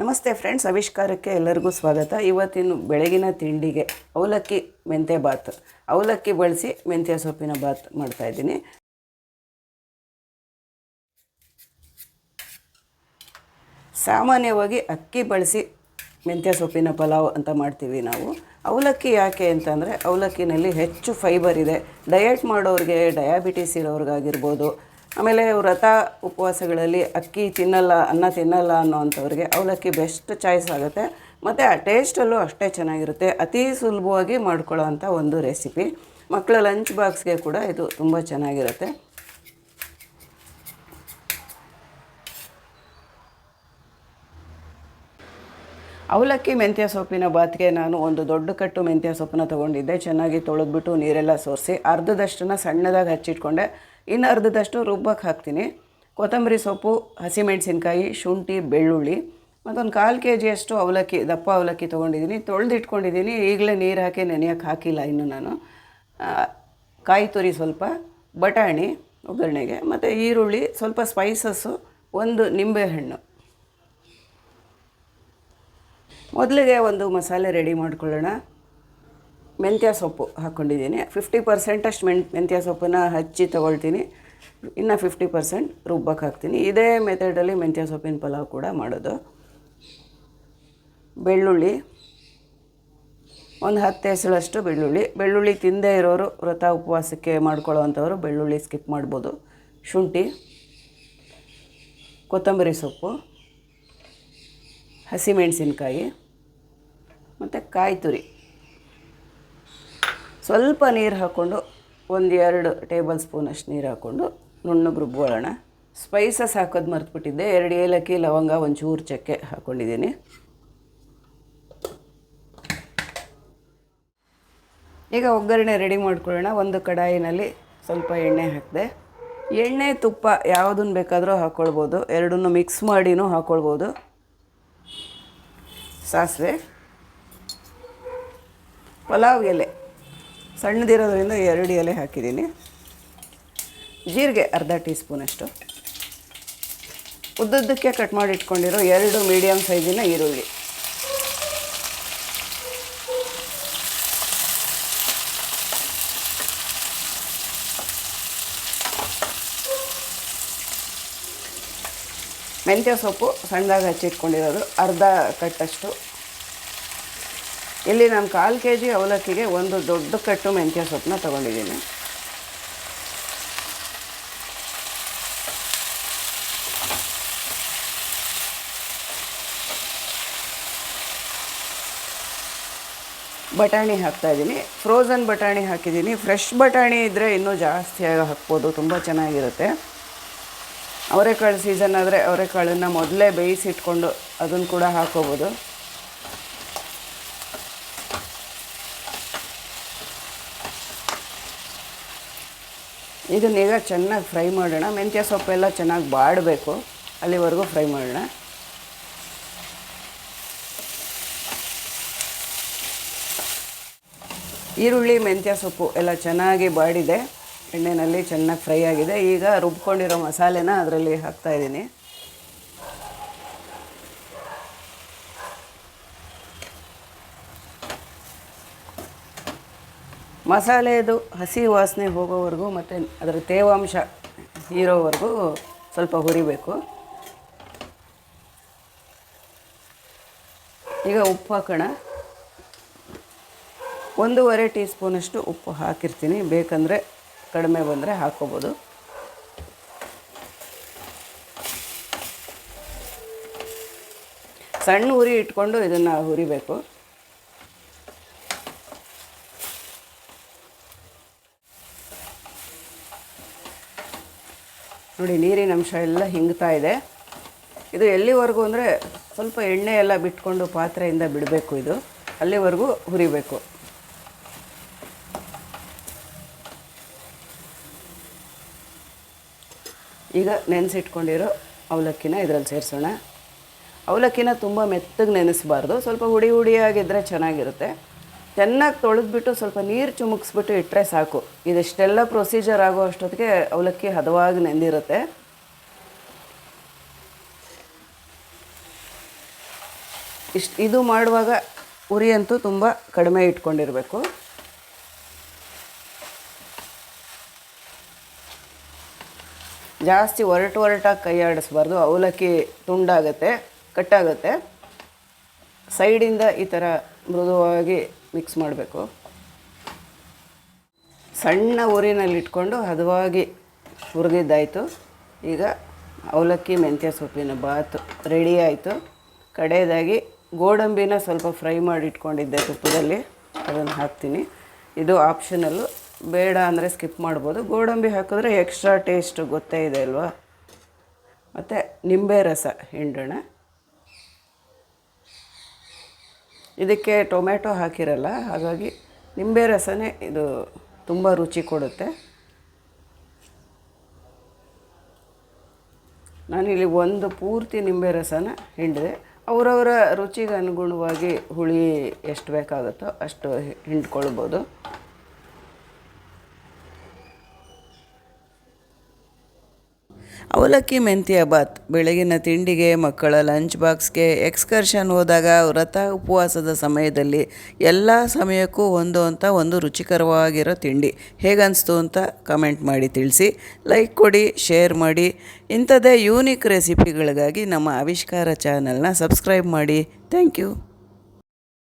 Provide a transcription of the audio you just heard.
ನಮಸ್ತೆ ಫ್ರೆಂಡ್ಸ್ ಆವಿಷ್ಕಾರಕ್ಕೆ ಎಲ್ಲರಿಗೂ ಸ್ವಾಗತ. ಇವತ್ತಿನ ಬೆಳಗಿನ ತಿಂಡಿಗೆ ಅವಲಕ್ಕಿ ಮೆಂತ್ಯ ಬಾತ್. ಅವಲಕ್ಕಿ ಬಳಸಿ ಮೆಂತ್ಯ ಸೊಪ್ಪಿನ ಬಾತ್ ಮಾಡ್ತಾ ಇದ್ದೀನಿ. ಸಾಮಾನ್ಯವಾಗಿ ಅಕ್ಕಿ ಬಳಸಿ ಮೆಂತ್ಯ ಸೊಪ್ಪಿನ ಪಲಾವ್ ಅಂತ ಮಾಡ್ತೀವಿ ನಾವು. ಅವಲಕ್ಕಿ ಯಾಕೆ ಅಂತಂದರೆ, ಅವಲಕ್ಕಿನಲ್ಲಿ ಹೆಚ್ಚು ಫೈಬರ್ ಇದೆ. ಡಯಟ್ ಮಾಡೋರಿಗೆ ಡಯಾಬಿಟಿಸ್ ಇರೋರಿಗಾಗಿರ್ಬೋದು ಆಮೇಲೆ ವ್ರತ ಉಪವಾಸಗಳಲ್ಲಿ ಅಕ್ಕಿ ತಿನ್ನಲ್ಲ, ಅನ್ನ ತಿನ್ನಲ್ಲ ಅನ್ನೋವಂಥವ್ರಿಗೆ ಅವಲಕ್ಕಿ ಬೆಸ್ಟ್ ಚಾಯ್ಸ್ ಆಗುತ್ತೆ. ಮತ್ತು ಆ ಟೇಸ್ಟಲ್ಲೂ ಅಷ್ಟೇ ಚೆನ್ನಾಗಿರುತ್ತೆ. ಅತಿ ಸುಲಭವಾಗಿ ಮಾಡ್ಕೊಳ್ಳೋ ಒಂದು ರೆಸಿಪಿ ಮಕ್ಕಳ ಲಂಚ್ ಬಾಕ್ಸ್ಗೆ ಕೂಡ ಇದು ತುಂಬ ಚೆನ್ನಾಗಿರುತ್ತೆ. ಅವಲಕ್ಕಿ ಮೆಂತ್ಯ ಸೊಪ್ಪಿನ ಬಾತ್ಗೆ ನಾನು ಒಂದು ದೊಡ್ಡ ಕಟ್ಟು ಮೆಂತ್ಯ ಸೊಪ್ಪನ್ನ ತೊಗೊಂಡಿದ್ದೆ. ಚೆನ್ನಾಗಿ ತೊಳೆದ್ಬಿಟ್ಟು ನೀರೆಲ್ಲ ಸೋರಿಸಿ, ಅರ್ಧದಷ್ಟನ್ನು ಸಣ್ಣದಾಗಿ ಹಚ್ಚಿಟ್ಕೊಂಡೆ. ಇನ್ನು ಅರ್ಧದಷ್ಟು ರುಬ್ಬಕ್ಕೆ ಹಾಕ್ತೀನಿ. ಕೊತ್ತಂಬರಿ ಸೊಪ್ಪು, ಹಸಿಮೆಣಸಿನ್ಕಾಯಿ, ಶುಂಠಿ, ಬೆಳ್ಳುಳ್ಳಿ, ಮತ್ತೊಂದು ಕಾಲು ಕೆ ಜಿಯಷ್ಟು ಅವಲಕ್ಕಿ, ದಪ್ಪ ಅವಲಕ್ಕಿ ತೊಗೊಂಡಿದ್ದೀನಿ. ತೊಳೆದಿಟ್ಕೊಂಡಿದ್ದೀನಿ. ಈಗಲೇ ನೀರು ಹಾಕಿ ನೆನೆಯೋಕ್ಕೆ ಹಾಕಿಲ್ಲ ಇನ್ನು ನಾನು. ಕಾಯಿ ತುರಿ ಸ್ವಲ್ಪ, ಬಟಾಣಿ ಒಗ್ಗರಣೆಗೆ, ಮತ್ತು ಈರುಳ್ಳಿ, ಸ್ವಲ್ಪ ಸ್ಪೈಸಸ್ಸು ಒಂದು ನಿಂಬೆಹಣ್ಣು. ಮೊದಲಿಗೆ ಒಂದು ಮಸಾಲೆ ರೆಡಿ ಮಾಡ್ಕೊಳ್ಳೋಣ. ಮೆಂತ್ಯ ಸೊಪ್ಪು ಹಾಕ್ಕೊಂಡಿದ್ದೀನಿ ಫಿಫ್ಟಿ ಪರ್ಸೆಂಟಷ್ಟು ಮೆಣ್ ಮೆಂತ್ಯ ಸೊಪ್ಪನ್ನು ಹಚ್ಚಿ ತೊಗೊಳ್ತೀನಿ. ಇನ್ನು ಫಿಫ್ಟಿ ಪರ್ಸೆಂಟ್ ರುಬ್ಬಕ್ಕೆ ಹಾಕ್ತೀನಿ. ಇದೇ ಮೆಥಡಲ್ಲಿ ಮೆಂತ್ಯ ಸೊಪ್ಪಿನ ಪಲಾವ್ ಕೂಡ ಮಾಡೋದು. ಬೆಳ್ಳುಳ್ಳಿ, ಒಂದು ಹತ್ತು ಹೆಸಳಷ್ಟು ಬೆಳ್ಳುಳ್ಳಿ. ಬೆಳ್ಳುಳ್ಳಿ ತಿಂದೇ ಇರೋರು ವ್ರತ ಉಪವಾಸಕ್ಕೆ ಮಾಡ್ಕೊಳ್ಳೋವಂಥವ್ರು ಬೆಳ್ಳುಳ್ಳಿ ಸ್ಕಿಪ್ ಮಾಡ್ಬೋದು. ಶುಂಠಿ, ಕೊತ್ತಂಬರಿ ಸೊಪ್ಪು, ಹಸಿಮೆಣಸಿನ್ಕಾಯಿ, ಮತ್ತು ಕಾಯಿ ತುರಿ. ಸ್ವಲ್ಪ ನೀರು ಹಾಕ್ಕೊಂಡು ಒಂದು ಎರಡು ಟೇಬಲ್ ಸ್ಪೂನಷ್ಟು ನೀರು ಹಾಕ್ಕೊಂಡು ನುಣ್ಣಗೆ ರುಬ್ಬೋಳೋಣ ಸ್ಪೈಸಸ್ ಹಾಕೋದು ಮರೆತುಬಿಟ್ಟಿದ್ದೆ. ಎರಡು ಏಲಕ್ಕಿ ಲವಂಗ ಒಂಚೂರು ಚಕ್ಕೆ ಹಾಕ್ಕೊಂಡಿದ್ದೀನಿ ಈಗ ಒಗ್ಗರಣೆ ರೆಡಿ ಮಾಡ್ಕೊಳ್ಳೋಣ. ಒಂದು ಕಡಾಯಿನಲ್ಲಿ ಸ್ವಲ್ಪ ಎಣ್ಣೆ ಹಾಕಿದೆ. ಎಣ್ಣೆ, ತುಪ್ಪ ಯಾವುದನ್ನು ಬೇಕಾದರೂ ಹಾಕ್ಕೊಳ್ಬೋದು ಎರಡನ್ನೂ ಮಿಕ್ಸ್ ಮಾಡಿನೂ ಹಾಕ್ಕೊಳ್ಬೋದು ಸಾಸಿವೆ, ಪಲಾವ್ ಎಲೆ. ಸಣ್ಣದಿರೋದ್ರಿಂದ ಎರಡು ಎಲೆ ಹಾಕಿದ್ದೀನಿ. ಜೀರಿಗೆ ಅರ್ಧ ಟೀ ಸ್ಪೂನಷ್ಟು ಉದ್ದುದ್ದಕ್ಕೆ ಕಟ್ ಮಾಡಿ ಇಟ್ಕೊಂಡಿರೋ ಎರಡು ಮೀಡಿಯಮ್ ಸೈಜಿನ ಈರುಳ್ಳಿ. ಮೆಂತ್ಯ ಸೊಪ್ಪು ಸಣ್ಣದಾಗಿ ಹಚ್ಚಿಟ್ಕೊಂಡಿರೋದು ಅರ್ಧ ಕಟ್ಟಷ್ಟು. ಇಲ್ಲಿ ನಾನು ಕಾಲು ಕೆ ಜಿ ಅವಲಕ್ಕಿಗೆ ಒಂದು ದೊಡ್ಡ ಕಟ್ಟು ಮೆಂತ್ಯ ಸೊಪ್ಪನ್ನ ತೊಗೊಂಡಿದ್ದೀನಿ. ಬಟಾಣಿ ಹಾಕ್ತಾಯಿದ್ದೀನಿ ಫ್ರೋಝನ್ ಬಟಾಣಿ ಹಾಕಿದ್ದೀನಿ. ಫ್ರೆಶ್ ಬಟಾಣಿ ಇದ್ದರೆ ಇನ್ನೂ ಜಾಸ್ತಿಯಾಗಿ ಹಾಕ್ಬೋದು. ತುಂಬ ಚೆನ್ನಾಗಿರುತ್ತೆ. ಅವರೆಕಾಳು ಸೀಸನ್ ಆದರೆ ಅವರೆಕಾಳನ್ನು ಮೊದಲೇ ಬೇಯಿಸಿಟ್ಕೊಂಡು ಅದನ್ನು ಕೂಡ ಹಾಕೋಬೋದು. ಇದನ್ನೀಗ ಚೆನ್ನಾಗಿ ಫ್ರೈ ಮಾಡೋಣ. ಮೆಂತ್ಯ ಸೊಪ್ಪೆಲ್ಲ ಚೆನ್ನಾಗಿ ಬಾಡಬೇಕು. ಅಲ್ಲಿವರೆಗೂ ಫ್ರೈ ಮಾಡೋಣ. ಈರುಳ್ಳಿ, ಮೆಂತ್ಯ ಸೊಪ್ಪು ಎಲ್ಲ ಚೆನ್ನಾಗಿ ಬಾಡಿದೆ. ಎಣ್ಣೆಯಲ್ಲಿ ಚೆನ್ನಾಗಿ ಫ್ರೈ ಆಗಿದೆ. ಈಗ ರುಬ್ಕೊಂಡಿರೋ ಮಸಾಲೆನ ಅದರಲ್ಲಿ ಹಾಕ್ತಾಯಿದ್ದೀನಿ ಮಸಾಲೆದು ಹಸಿ ವಾಸನೆ ಹೋಗೋವರೆಗೂ ಮತ್ತು ಅದರ ತೇವಾಂಶ ಹೀರೋವರೆಗೂ ಸ್ವಲ್ಪ ಹುರಿಬೇಕು. ಈಗ ಉಪ್ಪು ಹಾಕೋಣ. ಒಂದೂವರೆ ಟೀ ಸ್ಪೂನಷ್ಟು ಉಪ್ಪು ಹಾಕಿರ್ತೀನಿ. ಬೇಕಂದರೆ ಕಡಿಮೆ ಬಂದರೆ ಹಾಕ್ಕೋಬೋದು ಸಣ್ಣ ಉರಿ ಇಟ್ಕೊಂಡು ಇದನ್ನು ಹುರಿಬೇಕು. ನೋಡಿ, ನೀರಿನ ಅಂಶ ಎಲ್ಲ ಹಿಂಗ್ತಾ ಇದೆ. ಇದು ಎಲ್ಲಿವರೆಗೂ ಅಂದರೆ ಸ್ವಲ್ಪ ಎಣ್ಣೆ ಎಲ್ಲ ಬಿಟ್ಕೊಂಡು ಪಾತ್ರೆಯಿಂದ ಬಿಡಬೇಕು ಇದು. ಅಲ್ಲಿವರೆಗೂ ಹುರಿಬೇಕು. ಈಗ ನೆನೆಸಿಟ್ಕೊಂಡಿರೋ ಅವಲಕ್ಕಿನ ಇದರಲ್ಲಿ ಸೇರಿಸೋಣ. ಅವಲಕ್ಕಿನ ತುಂಬ ಮೆತ್ತಗೆ ನೆನೆಸಬಾರ್ದು. ಸ್ವಲ್ಪ ಹುಡಿ ಹುಡಿಯಾಗಿದ್ದರೆ ಚೆನ್ನಾಗಿರುತ್ತೆ. ಚೆನ್ನಾಗಿ ತೊಳೆದ್ಬಿಟ್ಟು ಸ್ವಲ್ಪ ನೀರು ಚುಮುಕ್ಸ್ಬಿಟ್ಟು ಇಟ್ಟರೆ ಸಾಕು. ಇದಿಷ್ಟೆಲ್ಲ ಪ್ರೊಸೀಜರ್ ಆಗೋ ಅಷ್ಟೊತ್ತಿಗೆ ಅವಲಕ್ಕಿ ಹದವಾಗಿ ನೆಂದಿರುತ್ತೆ. ಇಷ್ಟು ಇದು ಮಾಡುವಾಗ ಉರಿಯಂತೂ ತುಂಬ ಕಡಿಮೆ ಇಟ್ಕೊಂಡಿರಬೇಕು. ಜಾಸ್ತಿ ಒರಟು ಒರಟಾಗಿ ಕೈ ಆಡಿಸ್ಬಾರ್ದು. ಅವಲಕ್ಕಿ ತುಂಡಾಗತ್ತೆ, ಕಟ್ಟಾಗತ್ತೆ. ಸೈಡಿಂದ ಈ ಥರ ಮೃದುವಾಗಿ ಮಿಕ್ಸ್ ಮಾಡಬೇಕು. ಸಣ್ಣ ಊರಿನಲ್ಲಿ ಇಟ್ಕೊಂಡು ಹದವಾಗಿ ಹುರಿದಿದ್ದಾಯಿತು ಈಗ ಅವಲಕ್ಕಿ, ಮೆಂತ್ಯ ಸೊಪ್ಪಿನ ಬಾತು ರೆಡಿ ಆಯಿತು. ಕಡೆಯದಾಗಿ ಗೋಡಂಬಿನ ಸ್ವಲ್ಪ ಫ್ರೈ ಮಾಡಿ ಇಟ್ಕೊಂಡಿದ್ದೆ ತುಪ್ಪದಲ್ಲಿ. ಅದನ್ನು ಹಾಕ್ತೀನಿ. ಇದು ಆಪ್ಷನಲ್ಲು ಬೇಡ ಅಂದರೆ ಸ್ಕಿಪ್ ಮಾಡ್ಬೋದು. ಗೋಡಂಬಿ ಹಾಕಿದ್ರೆ ಎಕ್ಸ್ಟ್ರಾ ಟೇಸ್ಟ್ ಗೊತ್ತೇ ಇದೆ ಅಲ್ವಾ? ಮತ್ತು ನಿಂಬೆ ರಸ ಹಿಂಡೋಣ. ಇದಕ್ಕೆ ಟೊಮೆಟೊ ಹಾಕಿರಲ್ಲ, ಹಾಗಾಗಿ ನಿಂಬೆ ರಸನೇ ಇದು ತುಂಬ ರುಚಿ ಕೊಡುತ್ತೆ. ನಾನಿಲ್ಲಿ ಒಂದು ಪೂರ್ತಿ ನಿಂಬೆ ರಸನ ಹಿಂಡಿದೆ. ಅವರವರ ರುಚಿಗೆ ಅನುಗುಣವಾಗಿ ಹುಳಿ ಎಷ್ಟು ಬೇಕಾಗುತ್ತೋ ಅಷ್ಟು ಹಿಂಡ್ಕೊಳ್ಬೋದು. ಅವಲಕ್ಕಿ ಮೆಂತ್ಯ ಬಾತ್. ಬೆಳಗಿನ ತಿಂಡಿಗೆ ಮಕ್ಕಳ ಲಂಚ್ ಬಾಕ್ಸ್ಗೆ ಎಕ್ಸ್ಕರ್ಷನ್ ಹೋದಾಗ ವ್ರತ ಉಪವಾಸದ ಸಮಯದಲ್ಲಿ ಎಲ್ಲ ಸಮಯಕ್ಕೂ ಹೊಂದುವಂಥ ಅಂತ ಒಂದು ರುಚಿಕರವಾಗಿರೋ ತಿಂಡಿ. ಹೇಗನ್ನಿಸ್ತು ಅಂತ ಕಮೆಂಟ್ ಮಾಡಿ ತಿಳಿಸಿ. ಲೈಕ್ ಕೊಡಿ, ಶೇರ್ ಮಾಡಿ. ಇಂಥದ್ದೇ ಯೂನಿಕ್ ರೆಸಿಪಿಗಳಿಗಾಗಿ ನಮ್ಮ ಆವಿಷ್ಕಾರ ಚಾನಲ್ನ ಸಬ್ಸ್ಕ್ರೈಬ್ ಮಾಡಿ. Thank you.